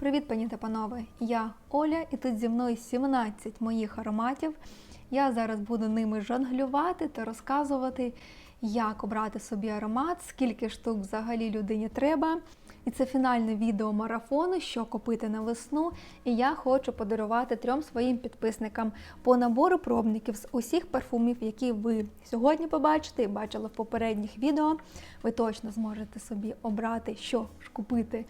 Привіт, пані та панове! Я Оля, і тут зі мною 17 моїх ароматів. Я зараз буду ними жонглювати та розказувати, як обрати собі аромат, скільки штук взагалі людині треба. І це фінальне відео марафону, що купити на весну. І я хочу подарувати трьом своїм підписникам по набору пробників з усіх парфумів, які ви сьогодні побачите і бачили в попередніх відео. Ви точно зможете собі обрати, що ж купити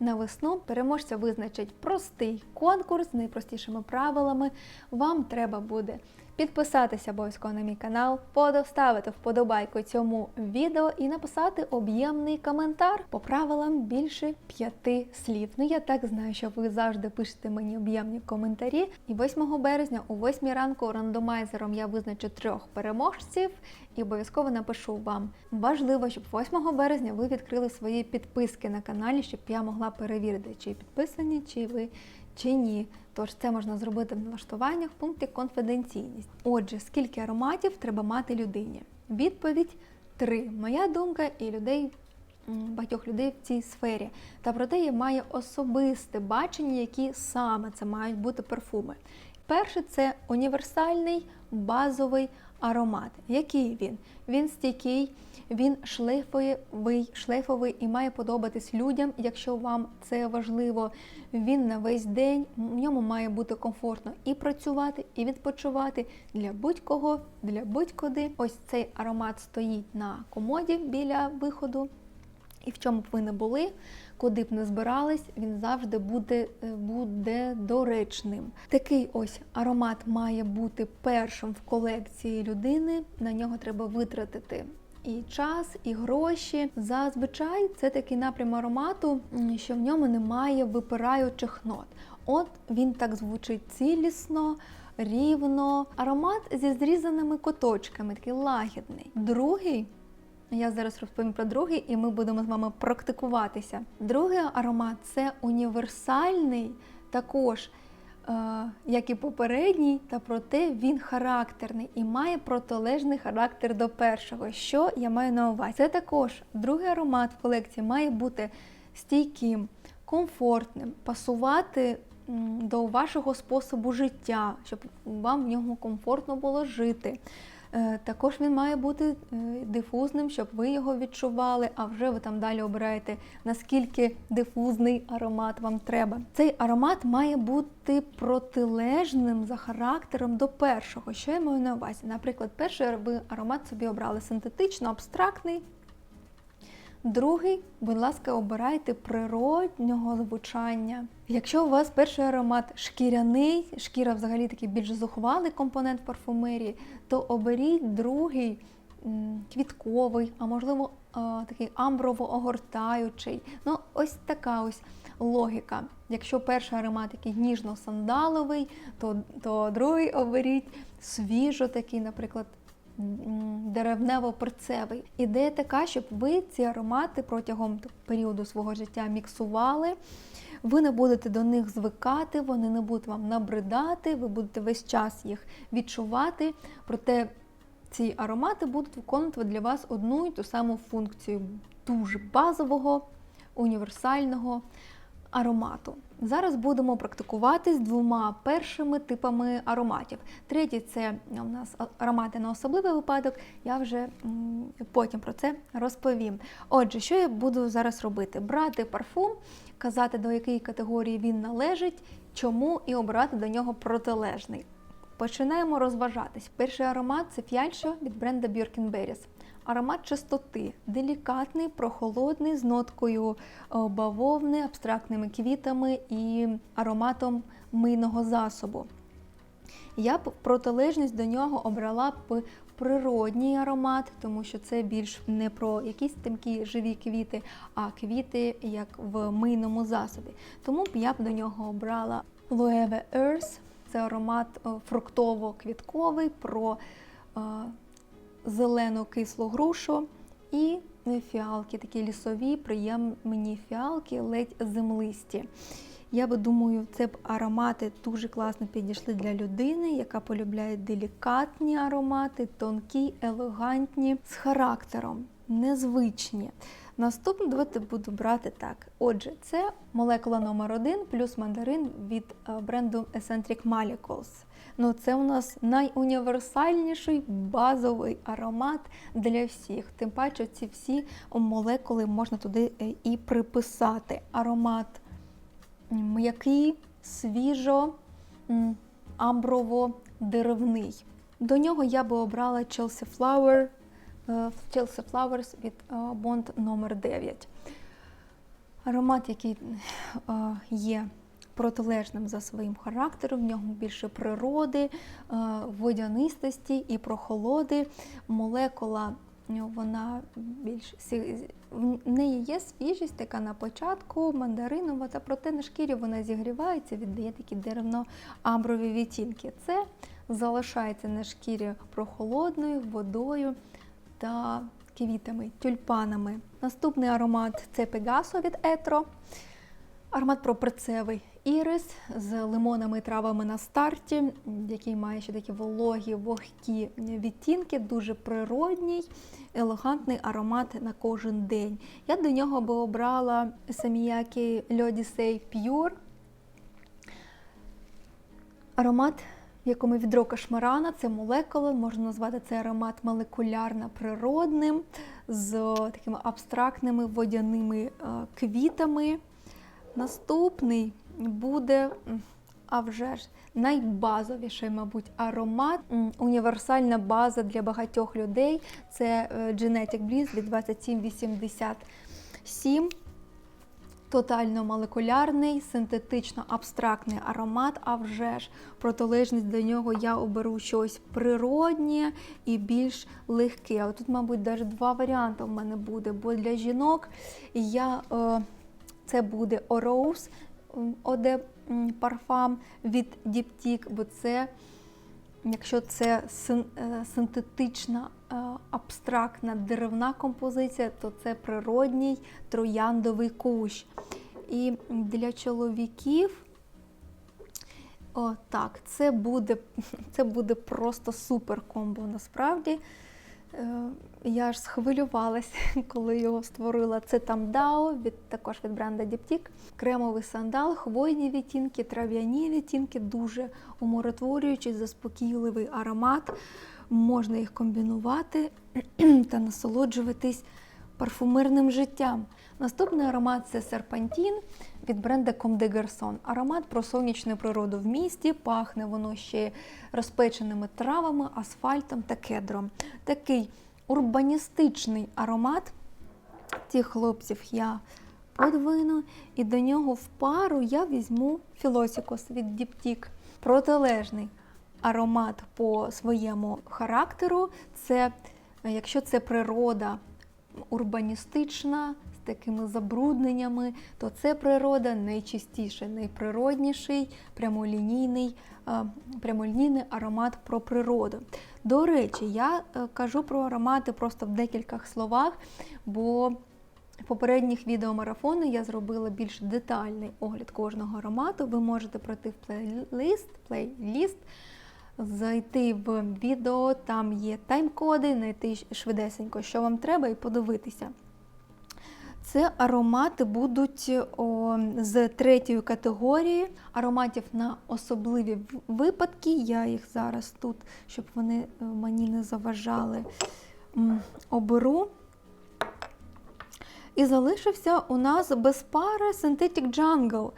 на весну. Переможця визначить простий конкурс з найпростішими правилами. Вам треба буде підписатися обов'язково на мій канал, подоставити вподобайку цьому відео і написати об'ємний коментар по правилам більше п'яти слів. Ну я так знаю, що ви завжди пишете мені об'ємні коментарі. І 8 березня о 8 ранку рандомайзером я визначу трьох переможців і обов'язково напишу вам. Важливо, щоб 8 березня ви відкрили свої підписки на каналі, щоб я могла перевірити, чи підписані, чи ви чи ні. Тож це можна зробити в налаштуваннях в пункті конфіденційність. Отже, скільки ароматів треба мати людині? Відповідь три. Моя думка і людей. Багатьох людей в цій сфері. Та проте є має особисте бачення, які саме це мають бути парфуми. Перше це універсальний базовий. Який він? Він стійкий, він шлейфовий, шлейфовий і має подобатись людям, якщо вам це важливо. Він на весь день, в ньому має бути комфортно і працювати, і відпочивати для будь-кого, для будь-куди. Ось цей аромат стоїть на комоді біля виходу. І в чому б ви не були, куди б не збирались, він завжди буде, е, буде доречним. Такий ось аромат має бути першим в колекції людини. На нього треба витратити і час, і гроші. Зазвичай це такий напрям аромату, що в ньому немає випираючих нот. От він так звучить цілісно. Рівно, аромат зі зрізаними куточками, такий лагідний. Другий я зараз розповім про другий, і ми будемо з вами практикуватися. Другий аромат це універсальний, також, е, як і попередній, та проте він характерний і має протилежний характер до першого. Що я маю на увазі? Це також другий аромат в колекції має бути стійким, комфортним, пасувати до вашого способу життя, щоб вам в ньому комфортно було жити. Е, Також він має бути е, дифузним, щоб ви його відчували, а вже ви там далі обираєте, наскільки дифузний аромат вам треба. Цей аромат має бути протилежним за характером до першого. Що я маю на увазі? Наприклад, перший ви аромат собі обрали синтетично, абстрактний. Другий, будь ласка, обирайте природнього звучання. Якщо у вас перший аромат шкіряний, шкіра взагалі такий більш зухвалий компонент парфумерії, то оберіть другий квітковий, а можливо такий амброво-огортаючий. Ну, ось така ось логіка. Якщо перший аромат такий ніжно-сандаловий, то, то другий оберіть свіжо такий, наприклад, деревнево-перцевий. Ідея така, щоб ви ці аромати протягом періоду свого життя міксували. Ви не будете до них звикати, вони не будуть вам набридати, ви будете весь час їх відчувати. Проте ці аромати будуть виконувати для вас одну і ту саму функцію дуже базового, універсального аромату. Зараз будемо практикувати з двома першими типами ароматів. Третій це у нас аромати на особливий випадок. Я вже потім про це розповім. Отже, що я буду зараз робити? Брати парфум, казати, до якої категорії він належить, чому і обрати до нього протилежний. Починаємо розважатись. Перший аромат це фіальшо від бренда Birkin Berries. Аромат чистоти, делікатний, прохолодний, з ноткою е, бавовни, абстрактними квітами і ароматом мийного засобу. Я б протилежність до нього обрала б природній аромат, тому що це більш не про якісь тимкі живі квіти, а квіти як в мийному засобі. Тому б я б до нього обрала Loewe Earth. Це аромат е, фруктово-квітковий про е, зелену кислу грушу і фіалки, такі лісові, приємні фіалки, ледь землисті. Я би думаю, це б аромати дуже класно підійшли для людини, яка полюбляє делікатні аромати, тонкі, елегантні, з характером, незвичні. Наступне давайте буду брати так. Отже, це молекула номер 1 плюс мандарин від е, бренду Eccentric Molecules. Ну, це у нас найуніверсальніший базовий аромат для всіх. Тим паче, ці всі молекули можна туди е, і приписати. Аромат м'який, свіжо, амброво-деревний. До нього я би обрала Chelsea Flower, Chelsea Flowers від е, Bond номер 9. Аромат, який е, є протилежним за своїм характером, в нього більше природи, е, водянистості і прохолоди. Молекула е, вона більш в неї є свіжість, така на початку, мандаринова, та проте на шкірі вона зігрівається, віддає такі деревно-амброві відтінки. Це залишається на шкірі прохолодною, водою та квітами, тюльпанами. Наступний аромат це Пегасо від Етро. Аромат пропрацевий ірис з лимонами і травами на старті, який має ще такі вологі, вогкі відтінки, дуже природній, елегантний аромат на кожен день. Я до нього би обрала Саміякі Льодісей Pure. Аромат, якому відро кашмарана, це молекула, можна назвати цей аромат молекулярно-природним, з такими абстрактними водяними е, квітами. Наступний буде, а вже ж, найбазовіший, мабуть, аромат. Універсальна база для багатьох людей. Це е, Genetic Bliss від 2787. Тотально молекулярний, синтетично-абстрактний аромат, а вже ж протилежність до нього я оберу щось природнє і більш легке. А Тут, мабуть, навіть два варіанти в мене буде, бо для жінок я, е, це буде Орous Оде парфам від Diptyque, бо це Якщо це е, синтетична абстрактна деревна композиція, то це природній трояндовий кущ. І для чоловіків о, так, це буде, це буде просто супер комбо насправді. Е, Я ж схвилювалася, коли його створила. Це там Дао, від, також від бренда Diptyque. Кремовий сандал, хвойні відтінки, трав'яні відтінки, дуже умиротворюючий, заспокійливий аромат. Можна їх комбінувати та насолоджуватись парфумерним життям. Наступний аромат це серпантін від бренда Comme des. Аромат про сонячну природу в місті, пахне воно ще розпеченими травами, асфальтом та кедром. Такий урбаністичний аромат. Цих хлопців я подвину, і до нього в пару я візьму Філосікос від Diptyque. Протилежний аромат по своєму характеру. Це, якщо це природа урбаністична, такими забрудненнями, то це природа найчистіша, найприродніший, прямолінійний, е, прямолінійний аромат про природу. До речі, я е, кажу про аромати просто в декількох словах, бо в попередніх відеомарафону я зробила більш детальний огляд кожного аромату. Ви можете пройти в плейлист, плейліст, зайти в відео, там є тайм-коди, знайти швидесенько, що вам треба, і подивитися. Це аромати будуть о, з третьої категорії ароматів на особливі випадки. Я їх зараз тут, щоб вони е, мені не заважали, оберу. І залишився у нас без пари Synthetic Jungle.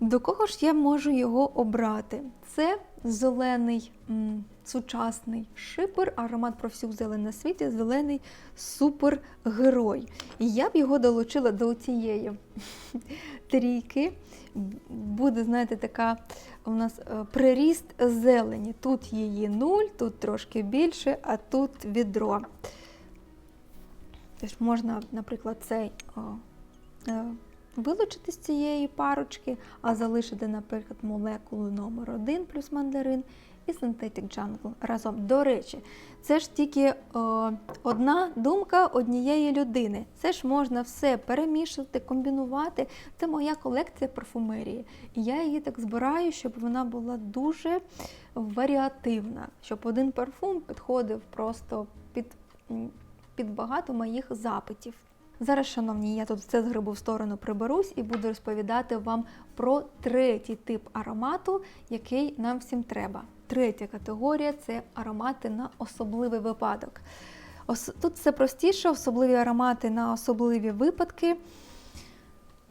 До кого ж я можу його обрати? Це зелений м, сучасний шипер, аромат про всю зелень на світі, зелений супергерой. І я б його долучила до цієї трійки. Буде, знаєте, така у нас е, приріст зелені. Тут її нуль, тут трошки більше, а тут відро. Тож можна, наприклад, цей о, е, вилучити з цієї парочки, а залишити, наприклад, молекулу номер 1 плюс мандарин і Synthetic Jungle разом. До речі, це ж тільки о, одна думка однієї людини. Це ж можна все перемішувати, комбінувати. Це моя колекція парфумерії. І я її так збираю, щоб вона була дуже варіативна, щоб один парфум підходив просто під, під багато моїх запитів. Зараз, шановні, я тут все з грибу в сторону приберусь і буду розповідати вам про третій тип аромату, який нам всім треба. Третя категорія це аромати на особливий випадок. Тут все простіше, особливі аромати на особливі випадки.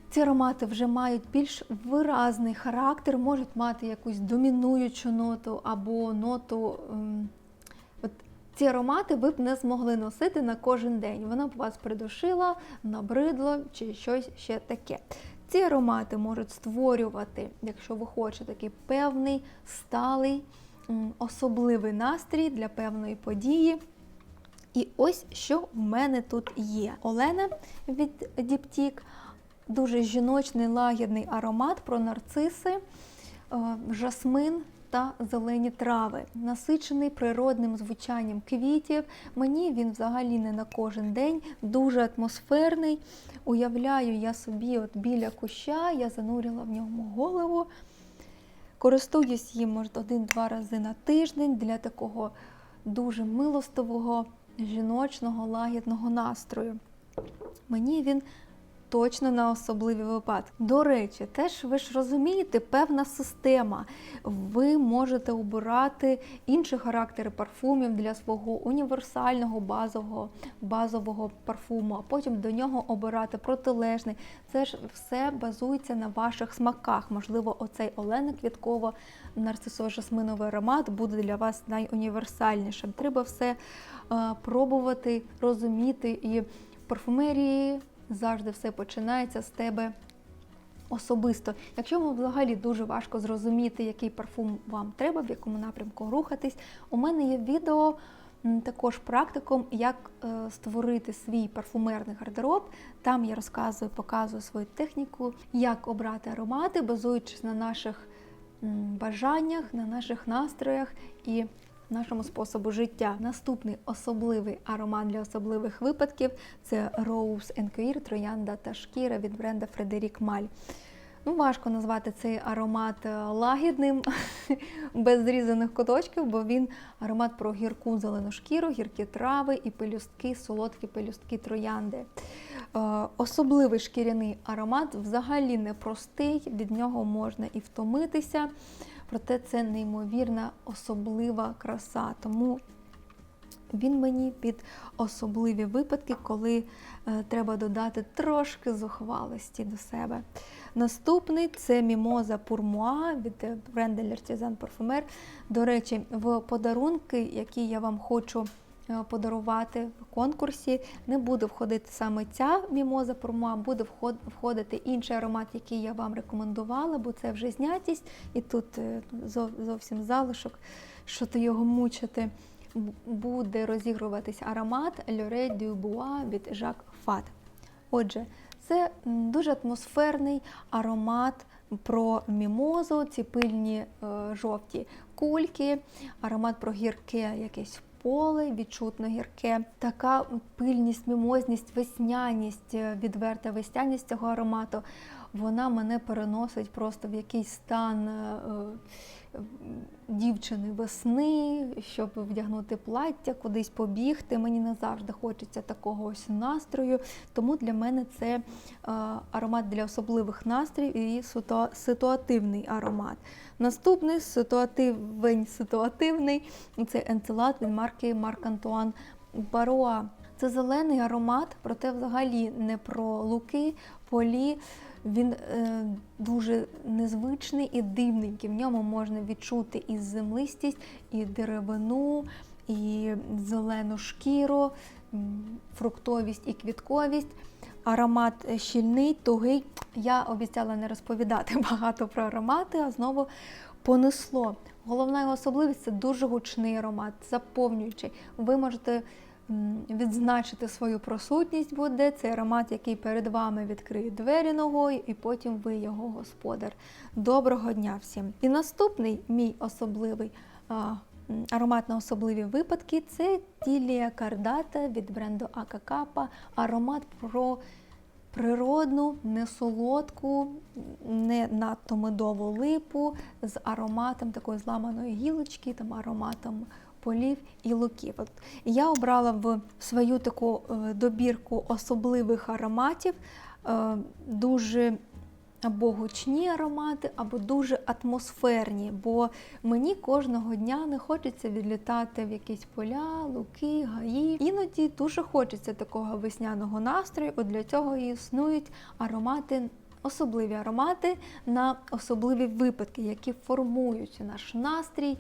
Ці аромати вже мають більш виразний характер, можуть мати якусь домінуючу ноту або ноту. Ці аромати ви б не змогли носити на кожен день. Вона б вас придушила, набридло чи щось ще таке. Ці аромати можуть створювати, якщо ви хочете, такий певний сталий, особливий настрій для певної події. І ось що в мене тут є. Олена від Діптік, дуже жіночний лагідний аромат про нарциси, е, жасмин та зелені трави, насичений природним звучанням квітів. Мені він взагалі не на кожен день, дуже атмосферний. Уявляю я собі от біля куща, я занурила в ньому голову. Користуюсь їм може один-два рази на тиждень для такого дуже милостивого, жіночного, лагідного настрою. Мені він точно на особливі випадки. До речі, теж ви ж розумієте, певна система. Ви можете обирати інші характери парфумів для свого універсального базового, базового парфуму, а потім до нього обирати протилежний. Це ж все базується на ваших смаках. Можливо, оцей Олена Квіткова нарцисо-жасминовий аромат буде для вас найуніверсальнішим. Треба все е, пробувати, розуміти і парфумерії завжди все починається з тебе особисто. Якщо вам взагалі дуже важко зрозуміти, який парфум вам треба, в якому напрямку рухатись, у мене є відео також практиком, як е, створити свій парфумерний гардероб. Там я розказую, показую свою техніку, як обрати аромати, базуючись на наших бажаннях, на наших настроях і нашому способу життя. Наступний особливий аромат для особливих випадків це Rose Queer, троянда та шкіра від бренда Фредерік Маль. Ну, важко назвати цей аромат е, лагідним, без зрізаних куточків, бо він аромат про гірку зелену шкіру, гіркі трави і пелюстки, солодкі пелюстки троянди. Е, Особливий шкіряний аромат взагалі непростий, від нього можна і втомитися, проте це неймовірна особлива краса. Тому він мені під особливі випадки, коли е, треба додати трошки зухвалості до себе. Наступний це мімоза Пурмуа від бренда L'Artisan Parfumer. До речі, в подарунки, які я вам хочу подарувати в конкурсі, не буде входити саме ця мімоза Пурмуа, буде входити інший аромат, який я вам рекомендувала, бо це вже знятість, і тут е, зовсім залишок, що то його мучити. Буде розігруватись аромат du Bois від Jacques Fat. Отже, це дуже атмосферний аромат про мімозу, ці пильні е, жовті кульки, аромат про гірке якесь поле, відчутно гірке. Така пильність, мімозність, весняність, е, відверта весняність цього аромату. Вона мене переносить просто в якийсь стан е, е, дівчини весни, щоб вдягнути плаття, кудись побігти. Мені не завжди хочеться такого ось настрою. Тому для мене це е, аромат для особливих настроїв і ситуативний аромат. Наступний ситуативень ситуативний це енцелад від марки Марк Антуан Баруа. Це зелений аромат, проте взагалі не про луки, полі. Він е, дуже незвичний і дивненький. В ньому можна відчути і землистість, і деревину, і зелену шкіру, фруктовість і квітковість. Аромат щільний, тугий. Я обіцяла не розповідати багато про аромати, а знову понесло. Головна його особливість це дуже гучний аромат, заповнюючий. Ви можете відзначити свою присутність буде. Це аромат, який перед вами відкриє двері ногою, і потім ви його господар. Доброго дня всім! І наступний мій особливий аромат на особливі випадки це Тілія Кардата від бренду Акакапа. Аромат про природну, не солодку, не надто медову липу з ароматом такої зламаної гілочки, там ароматом полів і луків. От я обрала в свою таку е, добірку особливих ароматів е, дуже або гучні аромати, або дуже атмосферні, бо мені кожного дня не хочеться відлітати в якісь поля, луки, гаї. Іноді дуже хочеться такого весняного настрою. От для цього і існують аромати. Особливі аромати на особливі випадки, які формують наш настрій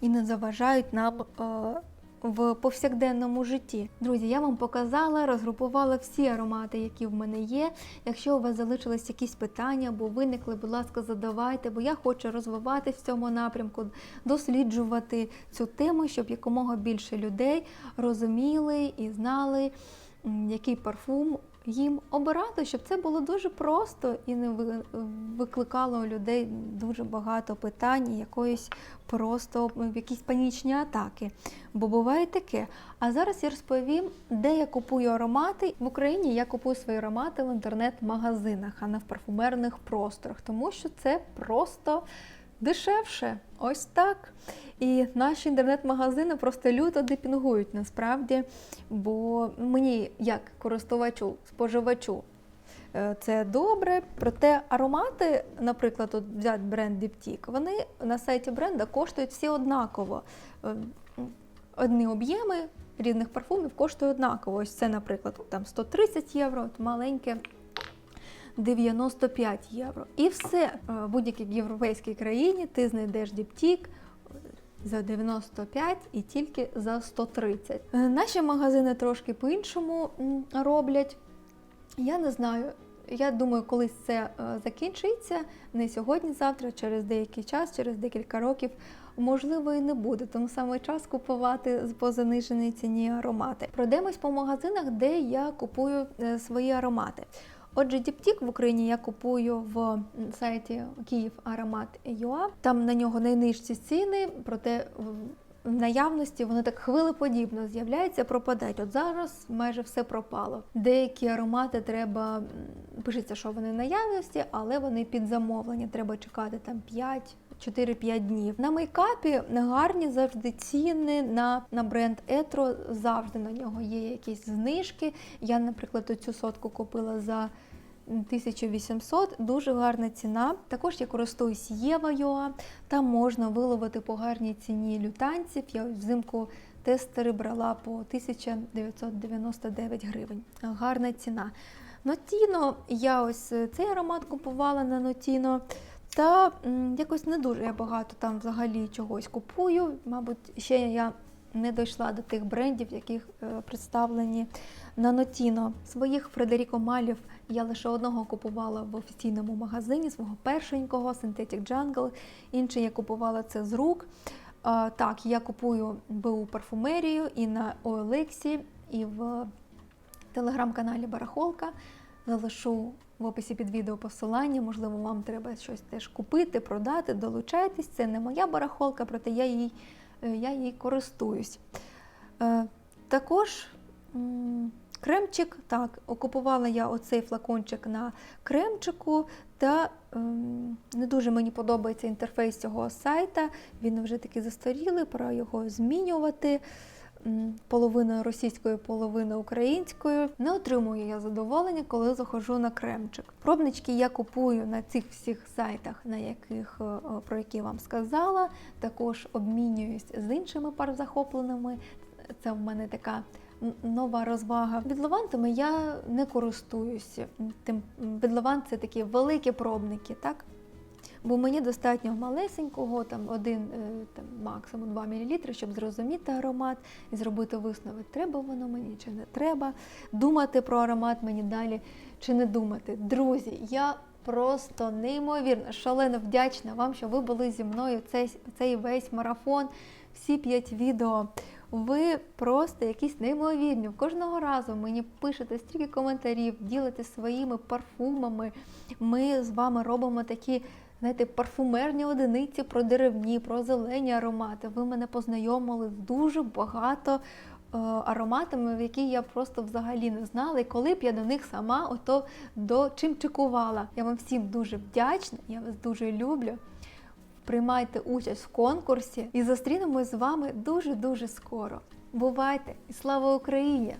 і не заважають нам е, в повсякденному житті. Друзі, я вам показала, розгрупувала всі аромати, які в мене є. Якщо у вас залишились якісь питання або виникли, будь ласка, задавайте, бо я хочу розвиватись в цьому напрямку, досліджувати цю тему, щоб якомога більше людей розуміли і знали, який парфум їм обирати, щоб це було дуже просто і не викликало у людей дуже багато питань, якоїсь просто якісь панічні атаки. Бо буває таке. А зараз я розповім, де я купую аромати. В Україні я купую свої аромати в інтернет-магазинах, а не в парфумерних просторах, тому що це просто дешевше. Ось так. І наші інтернет-магазини просто люто депінгують насправді, бо мені, як користувачу, споживачу, е, це добре. Проте аромати, наприклад, от взяти бренд Діптік, вони на сайті бренда коштують всі однаково. Е, Одні об'єми різних парфумів коштують однаково. Ось це, наприклад, там 130 євро, маленьке 95 євро. І все Е, в будь-якій європейській країні ти знайдеш Діптік за 95 і тільки за 130. Е, Наші магазини трошки по-іншому роблять. Я не знаю. Я думаю, колись це е, закінчиться не сьогодні, завтра, через деякий час, через декілька років, можливо, і не буде. Тому саме час купувати по заниженій ціні аромати. Пройдемось по магазинах, де я купую свої аромати. Отже, Діптік в Україні я купую в сайті Київ Аромат.ua. Там на нього найнижчі ціни, проте в- наявності вони так хвилеподібно з'являються, пропадають. От зараз майже все пропало. Деякі аромати треба пишеться, що вони в наявності, але вони під замовлення. Треба чекати там 5 4-5 днів. На мейкапі гарні завжди ціни на, на бренд Етро. Завжди на нього є якісь знижки. Я, наприклад, цю сотку купила за 1800, дуже гарна ціна. Також я користуюсь Єва.ua, там можна виловити по гарній ціні лютанців. Я взимку тестери брала по 1999 гривень. Гарна ціна. Нотіно, я ось цей аромат купувала на Нотіно. Та якось не дуже я багато там взагалі чогось купую. Мабуть, ще я не дійшла до тих брендів, яких е, представлені на Нотіно. Своїх Фредеріко Малів я лише одного купувала в офіційному магазині, свого першенького Synthetic Jungle. Інший я купувала це з рук. Так, я купую БУ парфумерію і на OLX, і в телеграм-каналі Барахолка. Залишу в описі під відео посилання. Можливо, вам треба щось теж купити, продати, долучайтесь. Це не моя барахолка, проте я їй, е, я їй користуюсь. Е, Також кремчик, так, окупувала я оцей флакончик на кремчику, та ем, не дуже мені подобається інтерфейс цього сайта. Він вже такий застарілий, пора його змінювати. М, Половиною російською, половиною українською. Не отримую я задоволення, коли заходжу на кремчик. Пробнички я купую на цих всіх сайтах, на яких е, е, про які вам сказала. Також обмінююсь з іншими парзахопленими. Це в мене така нова розвага. Відловантами я не користуюся. Тим відловант це такі великі пробники, так? Бо мені достатньо малесенького, там один, е, там максимум 2 мл, щоб зрозуміти аромат і зробити висновок, треба воно мені чи не треба. Думати про аромат мені далі чи не думати. Друзі, я просто неймовірно, шалено вдячна вам, що ви були зі мною цей, цей весь марафон, всі п'ять відео. Ви просто якісь неймовірні. Кожного разу мені пишете стільки коментарів, ділитесь своїми парфумами. Ми з вами робимо такі, знаєте, парфумерні одиниці про деревні, про зелені аромати. Ви мене познайомили з дуже багато е, ароматами, які я просто взагалі не знала. І коли б я до них сама ото до чимчикувала. Я вам всім дуже вдячна, я вас дуже люблю. приймайте участь в конкурсі і зустрінемось з вами дуже-дуже скоро. Бувайте і слава Україні!